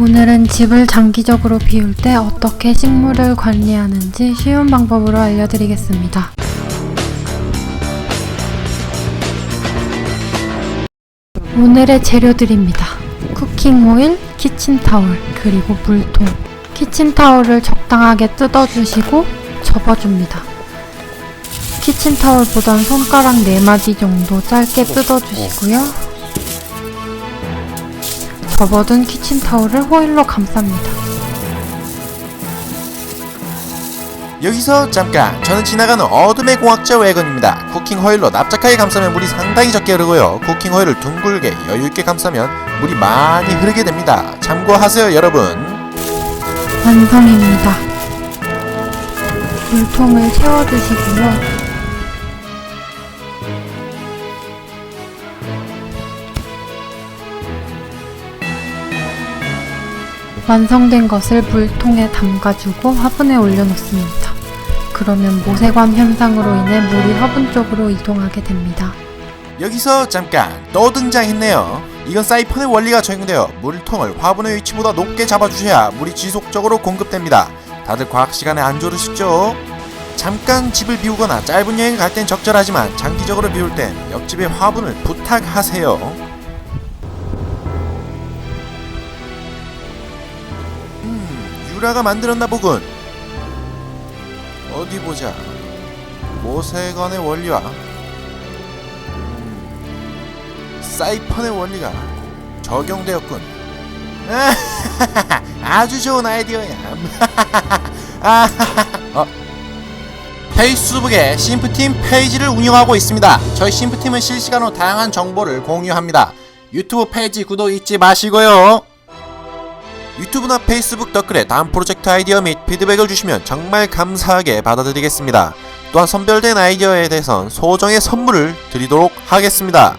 오늘은 집을 장기적으로 비울 때 어떻게 식물을 관리하는지 쉬운 방법으로 알려드리겠습니다. 오늘의 재료들입니다. 쿠킹 오일, 키친타올, 그리고 물통. 키친타올을 적당하게 뜯어주시고 접어줍니다. 키친타올보단 손가락 4마디 정도 짧게 뜯어주시고요. 접어둔 키친타올을 호일로 감쌉니다. 여기서 잠깐 저는 지나가는 어둠의 공학자 외건입니다 쿠킹 호일로 납작하게 감싸면 물이 상당히 적게 흐르고요 쿠킹 호일을 둥글게 여유있게 감싸면 물이 많이 흐르게 됩니다 참고하세요 여러분 완성입니다. 물통을 채워주시고요. 완성된 것을 물통에 담가주고 화분에 올려놓습니다. 그러면 모세관 현상으로 인해 물이 화분 쪽으로 이동하게 됩니다. 여기서 잠깐 또 등장했네요 이건 사이펀의 원리가 적용되어 물통을 화분의 위치보다 높게 잡아주셔야 물이 지속적으로 공급됩니다 다들 과학 시간에 안 조르시죠? 잠깐 집을 비우거나 짧은 여행을 갈땐 적절하지만 장기적으로 비울 땐 옆집에 화분을 부탁하세요 유라가 만들었나 보군. 어디 보자. 모세관의 원리와 음, 사이펀의 원리가 적용되었군. 아주 좋은 아이디어야. 어? 페이스북에 심프팀 페이지를 운영하고 있습니다. 저희 심프팀은 실시간으로 다양한 정보를 공유합니다. 유튜브 페이지 구독 잊지 마시고요. 유튜브나 페이스북 댓글에 다음 프로젝트 아이디어 및 피드백을 주시면 정말 감사하게 받아드리겠습니다. 또한 선별된 아이디어에 대해선 소정의 선물을 드리도록 하겠습니다.